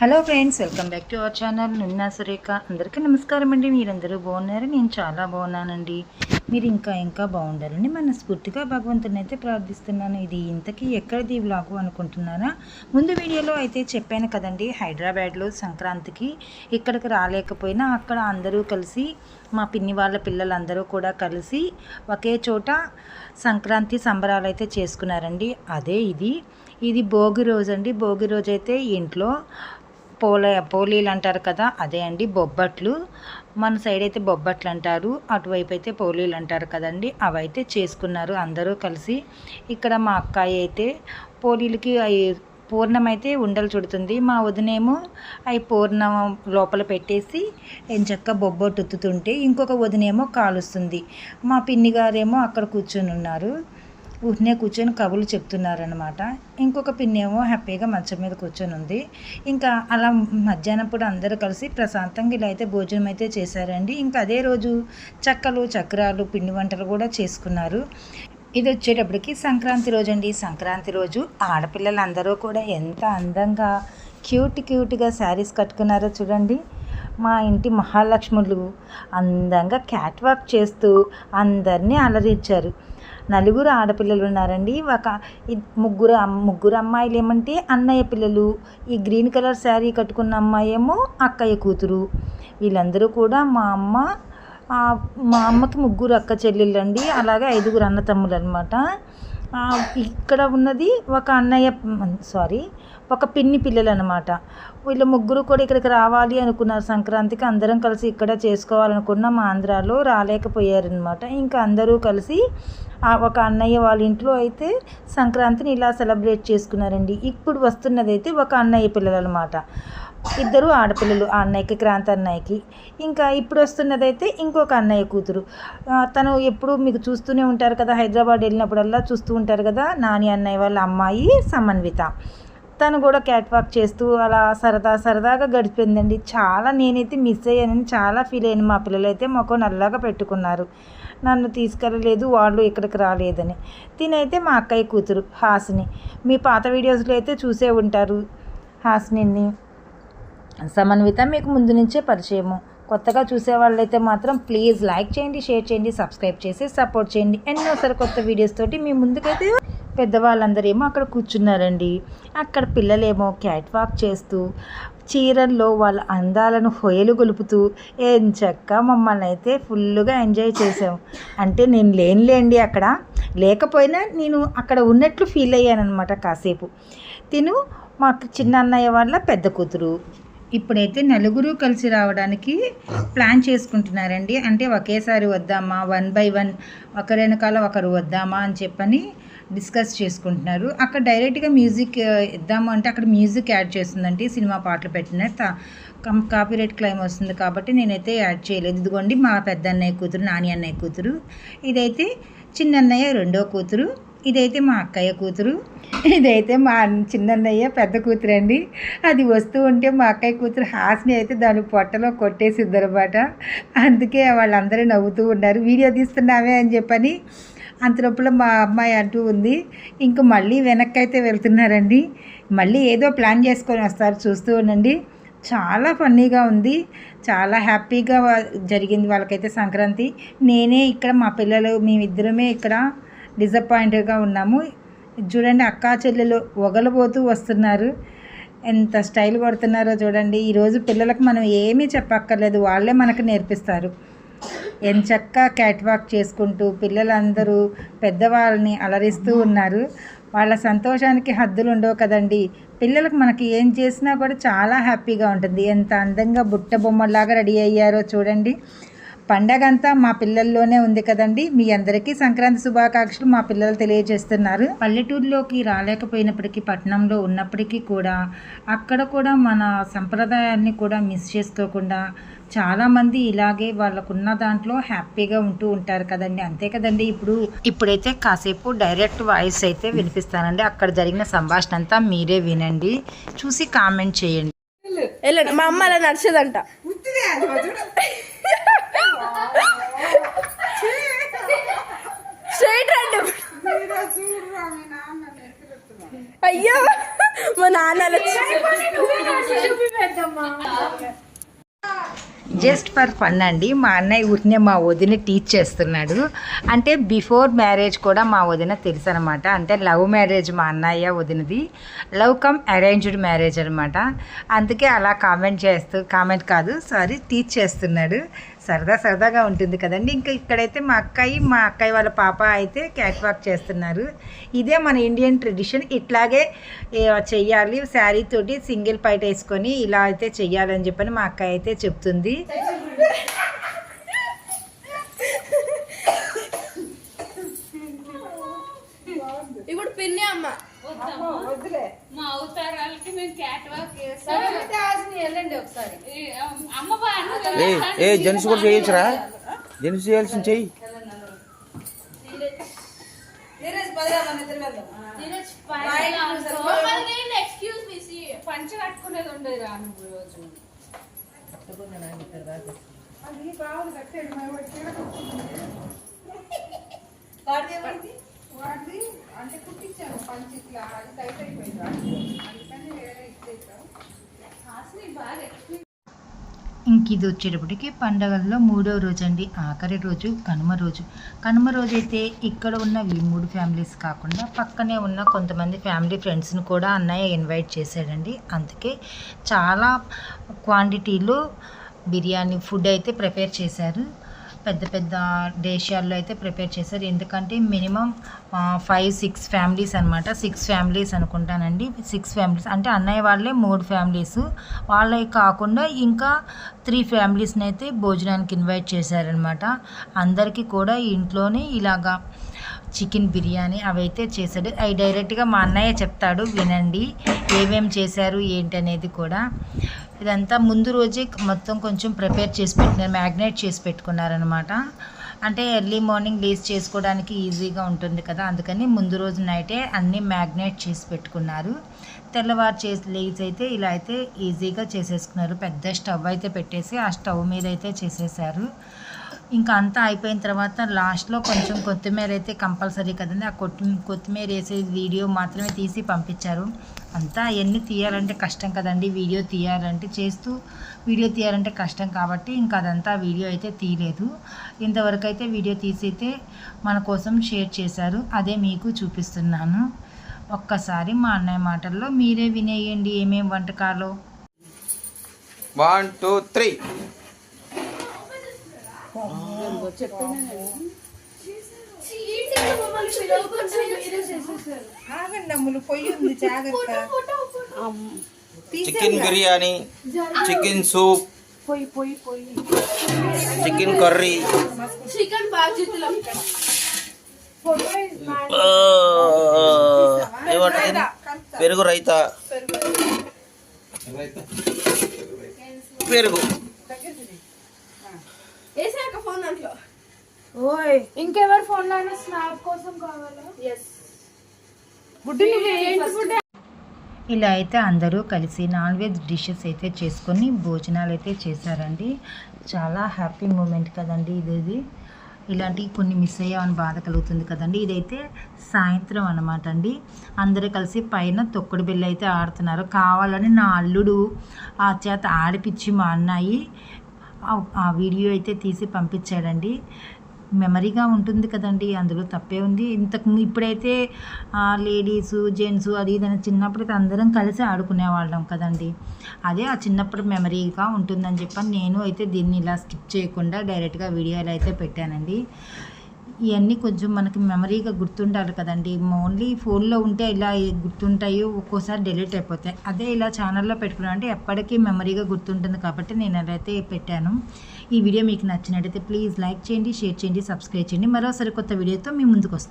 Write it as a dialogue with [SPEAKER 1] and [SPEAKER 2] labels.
[SPEAKER 1] Hello friends welcome back to our channel నిన్న సురేఖ. అందరికీ నమస్కారం అండి. మీరందరూ బాగున్నారు? నేను చాలా బాగున్నానండి. మీరు ఇంకా ఇంకా బాగుండాలని మనస్ఫూర్తిగా భగవంతుని అయితే ప్రార్థిస్తున్నాను. ఇది ఇంతకీ ఎక్కడిది వ్లాగు అనుకుంటున్నారా? ముందు వీడియోలో అయితే చెప్పాను కదండి హైదరాబాద్లో సంక్రాంతికి ఇక్కడికి రాలేకపోయినా అక్కడ అందరూ కలిసి మా పిన్ని వాళ్ళ పిల్లలందరూ కూడా కలిసి ఒకే చోట సంక్రాంతి సంబరాలు అయితే చేసుకున్నారండి. అదే ఇది. ఇది భోగి రోజు అండి. భోగి రోజు అయితే ఇంట్లో పోల పోలీలు అంటారు కదా అదే అండి బొబ్బట్లు. మన సైడ్ అయితే బొబ్బట్లు అంటారు అటువైపు అయితే పోలీలు అంటారు కదండి. అవైతే చేసుకున్నారు అందరూ కలిసి. ఇక్కడ మా అక్కాయి అయితే పోలీలకి అవి పూర్ణం అయితే ఉండలు చుడుతుంది. మా వదినేమో అవి పూర్ణం లోపల పెట్టేసి ఎంచక్క బొబ్బొట్టుతుంటే ఇంకొక వదినేమో కాలుస్తుంది. మా పిన్ని గారేమో అక్కడ కూర్చొని ఉన్నారు ఊరినే కూర్చొని కబులు చెప్తున్నారనమాట ఇంకొక పిన్నేమో హ్యాపీగా మంచం మీద కూర్చొని ఉంది. ఇంకా అలా మధ్యాహ్నం పూట అందరూ కలిసి ప్రశాంతంగా ఇలా అయితే భోజనం అయితే చేశారండి. ఇంకా అదే రోజు చక్కలు చక్రాలు పిండి వంటలు కూడా చేసుకున్నారు. ఇది వచ్చేటప్పటికి సంక్రాంతి రోజు అండి సంక్రాంతి రోజు ఆడపిల్లలందరూ కూడా ఎంత అందంగా క్యూట్ క్యూట్గా శారీస్ కట్టుకున్నారో చూడండి. మా ఇంటి మహాలక్ష్ములు అందంగా క్యాట్వాక్ చేస్తూ అందరినీ అలరించారు. నలుగురు ఆడపిల్లలు ఉన్నారండి. ఒక ముగ్గురు ముగ్గురు అమ్మాయిలు ఏమంటే అన్నయ్య పిల్లలు ఈ గ్రీన్ కలర్ శారీ కట్టుకున్న అమ్మాయి ఏమో అక్కయ్య కూతురు. వీళ్ళందరూ కూడా మా అమ్మ మా అమ్మకి ముగ్గురు అక్క చెల్లెళ్ళండి. అలాగే ఐదుగురు అన్న తమ్ములు అనమాట ఇక్కడ ఉన్నది ఒక అన్నయ్య సారీ ఒక పిన్ని పిల్లలు అనమాట వీళ్ళు ముగ్గురు కూడా ఇక్కడికి రావాలి అనుకున్నారు. సంక్రాంతికి అందరం కలిసి ఇక్కడ చేసుకోవాలనుకున్నాం ఆంధ్రాలో రాలేకపోయారనమాట ఇంకా అందరూ కలిసి ఒక అన్నయ్య వాళ్ళ ఇంట్లో అయితే సంక్రాంతిని ఇలా సెలబ్రేట్ చేసుకున్నారండి. ఇప్పుడు వస్తున్నది అయితే ఒక అన్నయ్య పిల్లలు అనమాట ఇద్దరు ఆడపిల్లలు ఆ అన్నయ్యకి క్రాంతి అన్నయ్యకి. ఇంకా ఇప్పుడు వస్తున్నదైతే ఇంకొక అన్నయ్య కూతురు. తను ఎప్పుడు మీకు చూస్తూనే ఉంటారు కదా. హైదరాబాద్ వెళ్ళినప్పుడల్లా చూస్తూ ఉంటారు కదా. నాని అన్నయ్య వాళ్ళ అమ్మాయి సమన్విత. తను కూడా క్యాట్ వాక్ చేస్తూ అలా సరదా సరదాగా గడిపిందండి. చాలా నేనైతే మిస్ అయ్యానని చాలా ఫీల్ అయ్యాను. మా పిల్లలు అయితే మొక్క నల్లగా పెట్టుకున్నారు. నన్ను తీసుకెళ్ళలేదు వాళ్ళు ఇక్కడికి రాలేదని. తినైతే మా అక్కయ్య కూతురు హాసిని. మీ పాత వీడియోస్లో అయితే చూసే ఉంటారు హాసిని సమన్విత మీకు ముందు నుంచే పరిచయము. కొత్తగా చూసే వాళ్ళైతే మాత్రం ప్లీజ్ లైక్ చేయండి షేర్ చేయండి సబ్స్క్రైబ్ చేసి సపోర్ట్ చేయండి. ఎన్నోసారి కొత్త వీడియోస్ తోటి మీ ముందుకైతే పెద్దవాళ్ళందరేమో అక్కడ కూర్చున్నారండి. అక్కడ పిల్లలేమో క్యాట్ వాక్ చేస్తూ చీరల్లో వాళ్ళ అందాలను హొయలు గొలుపుతూ ఎంచక్క మమ్మల్ని అయితే ఫుల్గా ఎంజాయ్ చేసాం అంటే నేను లేనులేండి అక్కడ. లేకపోయినా నేను అక్కడ ఉన్నట్లు ఫీల్ అయ్యానమాట కాసేపు. తిను మాకు చిన్న అన్నయ్య వాళ్ళ పెద్ద కూతురు. ఇప్పుడైతే నలుగురు కలిసి రావడానికి ప్లాన్ చేసుకుంటున్నారండి. అంటే ఒకేసారి వద్దామా? వన్ బై వన్ ఒకరి వెనకాల ఒకరు వద్దామా? అని చెప్పని డిస్కస్ చేసుకుంటున్నారు. అక్కడ డైరెక్ట్గా మ్యూజిక్ ఇద్దాము అంటే అక్కడ మ్యూజిక్ యాడ్ చేస్తుందంటే సినిమా పాటలు పెట్టిన త- కం కాపీరైట్ క్లైమ్ వస్తుంది కాబట్టి నేనైతే యాడ్ చేయలేదు. ఇదిగోండి మా పెద్ద అన్నయ్య కూతురు నాని అన్నయ్య కూతురు ఇదైతే చిన్న అన్నయ్య రెండో కూతురు ఇదైతే మా అక్కయ్య కూతురు ఇదైతే మా చిన్నన్నయ్య పెద్ద కూతురు అండి. అది వస్తూ ఉంటే మా అక్కయ్య కూతురు హాస్ని అయితే దాని పొట్టలో కొట్టేసిద్దరు అనమాట అందుకే వాళ్ళందరూ నవ్వుతూ ఉన్నారు. వీడియో తీస్తున్నామే అని చెప్పని అంతలోపల మా అమ్మాయి అంటూ ఉంది. ఇంక మళ్ళీ వెనక్కి అయితే వెళ్తున్నారండి. మళ్ళీ ఏదో ప్లాన్ చేసుకొని వస్తారు చూస్తూ ఉండండి. చాలా ఫన్నీగా ఉంది. చాలా హ్యాపీగా జరిగింది వాళ్ళకైతే సంక్రాంతి. నేనే ఇక్కడ మా పిల్లలు మేమిద్దరమే ఇక్కడ డిసప్పాయింటెడ్గా ఉన్నాము. చూడండి అక్కా చెల్లెలు ఒగలబోతూ వస్తున్నారు. ఎంత స్టైల్ కొడుతున్నారో చూడండి. ఈరోజు పిల్లలకు మనం ఏమీ చెప్పక్కర్లేదు. వాళ్ళే మనకు నేర్పిస్తారు. ఎంచక్క క్యాట్ వాక్ చేసుకుంటూ పిల్లలందరూ పెద్దవాళ్ళని అలరిస్తూ ఉన్నారు. వాళ్ళ సంతోషానికి హద్దులు ఉండవు కదండి. పిల్లలకు మనకి ఏం చేసినా కూడా చాలా హ్యాపీగా ఉంటుంది. ఎంత అందంగా బుట్ట బొమ్మలాగా రెడీ అయ్యారో చూడండి. పండగ అంతా మా పిల్లల్లోనే ఉంది కదండి. మీ అందరికీ సంక్రాంతి శుభాకాంక్షలు మా పిల్లలు తెలియజేస్తున్నారు. పల్లెటూరులోకి రాలేకపోయినప్పటికీ పట్టణంలో ఉన్నప్పటికీ కూడా అక్కడ కూడా మన సంప్రదాయాన్ని కూడా మిస్ చేసుకోకుండా చాలామంది ఇలాగే వాళ్ళకున్న దాంట్లో హ్యాపీగా ఉంటూ ఉంటారు కదండి. అంతే కదండి. ఇప్పుడు ఇప్పుడైతే కాసేపు డైరెక్ట్ వాయిస్ అయితే వినిపిస్తానండి. అక్కడ జరిగిన సంభాషణ అంతా మీరే వినండి. చూసి కామెంట్ చేయండి.
[SPEAKER 2] మా అమ్మ అలా నడిచేదంట. అయ్యో మా నాన్న
[SPEAKER 1] జస్ట్ ఫర్ ఫన్ అండి. మా అన్నయ్య ఊరినే మా వదిన టీచ్ చేస్తున్నాడు. అంటే బిఫోర్ మ్యారేజ్ కూడా మా వదిన తెలుసు అనమాట అంటే లవ్ మ్యారేజ్ మా అన్నయ్య వదినది. లవ్ కమ్ అరేంజ్డ్ మ్యారేజ్ అనమాట అందుకే అలా కామెంట్ చేస్తూ కామెంట్ కాదు సారీ టీచ్ చేస్తున్నాడు. సరదా సరదాగా ఉంటుంది కదండి. ఇంకా ఇక్కడైతే మా అక్కయ్య మా అక్కయ్య వాళ్ళ పాప అయితే క్యాట్ వాక్ చేస్తున్నారు. ఇదే మన ఇండియన్ ట్రెడిషన్ ఇట్లాగే చెయ్యాలి శారీ తోటి సింగిల్ పైట వేసుకొని ఇలా అయితే చెయ్యాలని చెప్పని మా అక్కయ్య అయితే చెప్తుంది.
[SPEAKER 2] ఇప్పుడు పిన్ని అమ్మ.
[SPEAKER 3] మా అవతారాలకి మేము క్యాట్ వాక్ వెళ్ళండి ఒకసారి. అమ్మ
[SPEAKER 4] ఏ జెంట్స్ కూడా చేయొచ్చురా జెంట్స్ చేయాల్సిన చెయ్యి.
[SPEAKER 2] ఎక్స్క్యూజ్ మీ సి
[SPEAKER 3] పంచ కట్టుకునేది ఉండదు రా నువ్వు రోజు.
[SPEAKER 1] ఇంక ఇది వచ్చేటప్పటికి పండగల్లో మూడో రోజు అండి ఆఖరి రోజు కనుమ రోజు. కనుమ రోజు అయితే ఇక్కడ ఉన్న ఈ మూడు ఫ్యామిలీస్ కాకుండా పక్కనే ఉన్న కొంతమంది ఫ్యామిలీ ఫ్రెండ్స్ని కూడా అన్నయ్య ఇన్వైట్ చేశాడండి. అందుకే చాలా క్వాంటిటీలో బిర్యానీ ఫుడ్ అయితే ప్రిపేర్ చేశారు. పెద్ద పెద్ద దేశాల్లో అయితే ప్రిపేర్ చేశారు. ఎందుకంటే మినిమం ఫైవ్ సిక్స్ ఫ్యామిలీస్ అనమాట సిక్స్ ఫ్యామిలీస్ అనుకుంటానండి. Six families. అంటే అన్నయ్య వాళ్ళే మూడు ఫ్యామిలీస్. వాళ్ళే కాకుండా ఇంకా త్రీ ఫ్యామిలీస్ని అయితే భోజనానికి ఇన్వైట్ చేశారనమాట అందరికీ కూడా ఇంట్లోనే ఇలాగా చికెన్ బిర్యానీ అవైతే చేశాడు. అవి డైరెక్ట్గా మా అన్నయ్య చెప్తాడు వినండి. ఏమేమి చేశారు ఏంటి అనేది కూడా. ఇదంతా ముందు రోజే మొత్తం కొంచెం ప్రిపేర్ చేసి పెట్టినారు మ్యాగ్నేట్ చేసి పెట్టుకున్నారనమాట అంటే ఎర్లీ మార్నింగ్ లేస్ చేసుకోవడానికి ఈజీగా ఉంటుంది కదా అందుకని ముందు రోజు నైటే అన్నీ మ్యాగ్నేట్ చేసి పెట్టుకున్నారు. తెల్లవారు చేసి లేస్ అయితే ఇలా అయితే ఈజీగా చేసేసుకున్నారు. పెద్ద స్టవ్ అయితే పెట్టేసి ఆ స్టవ్ మీద అయితే చేసేసారు. ఇంకా అంతా అయిపోయిన తర్వాత లాస్ట్లో కొంచెం కొత్తిమీర అయితే కంపల్సరీ కదండి. ఆ కొత్తిమీర వేసే వీడియో మాత్రమే తీసి పంపించారు. అంతా అవన్నీ తీయాలంటే కష్టం కదండి. వీడియో తీయాలంటే చేస్తూ వీడియో తీయాలంటే కష్టం కాబట్టి ఇంకా అదంతా వీడియో అయితే తీయలేదు. ఇంతవరకు అయితే వీడియో తీసి అయితే మన కోసం షేర్ చేశారు. అదే మీకు చూపిస్తున్నాను. ఒక్కసారి మా అన్నయ్య మాటల్లో మీరే వినేయండి. ఏమేం వంటకాలు?
[SPEAKER 4] One two three. Chicken biryani chicken soup chicken curry
[SPEAKER 2] chicken
[SPEAKER 4] ఏమంటుంది పెరుగు రైతా. పెరుగు.
[SPEAKER 2] ఫోన్ దాంట్లో.
[SPEAKER 3] ఇంకెవరి ఫోన్లో స్నాప్ కోసం కావాలా?
[SPEAKER 2] ఎస్
[SPEAKER 1] ఇలా అయితే అందరూ కలిసి నాన్ వెజ్ డిషెస్ అయితే చేసుకొని భోజనాలు అయితే చేశారండి. చాలా హ్యాపీ మూమెంట్ కదండి ఇది ఇది ఇలాంటివి కొన్ని మిస్ అయ్యామని బాధ కలుగుతుంది కదండి. ఇదైతే సాయంత్రం అనమాట అండి. అందరూ కలిసి పైన తొక్కుడు బిళ్ళ అయితే ఆడుతున్నారు. కావాలని నా అల్లుడు ఆ చేత ఆడిపిచ్చి మా అన్నయ్య ఆ- ఆ వీడియో అయితే తీసి పంపించాడండి. మెమరీగా ఉంటుంది కదండి అందులో తప్పే ఉంది. ఇంతకు ఇప్పుడైతే లేడీస్ జెంట్స్ అది ఇది చిన్నప్పుడైతే చిన్నప్పుడు అయితే అందరం కలిసి ఆడుకునే వాళ్ళం కదండి. అదే ఆ చిన్నప్పుడు మెమరీగా ఉంటుందని చెప్పని నేను అయితే దీన్ని ఇలా స్కిప్ చేయకుండా డైరెక్ట్గా వీడియోలు అయితే పెట్టానండి. ఇవన్నీ కొంచెం మనకి మెమరీగా గుర్తుండాలి కదండి. ఓన్లీ ఫోన్లో ఉంటే ఇలా గుర్తుంటాయి ఒక్కోసారి డిలీట్ అయిపోతాయి. అదే ఇలా ఛానల్లో పెట్టుకున్నాను అంటే ఎప్పటికీ మెమరీగా గుర్తుంటుంది కాబట్టి నేను అలా అయితే పెట్టాను. ఈ వీడియో మీకు నచ్చినట్టయితే ప్లీజ్ లైక్ చేయండి షేర్ చేయండి సబ్స్క్రైబ్ చేయండి. మరోసారి కొత్త వీడియోతో మీ ముందుకు వస్తాను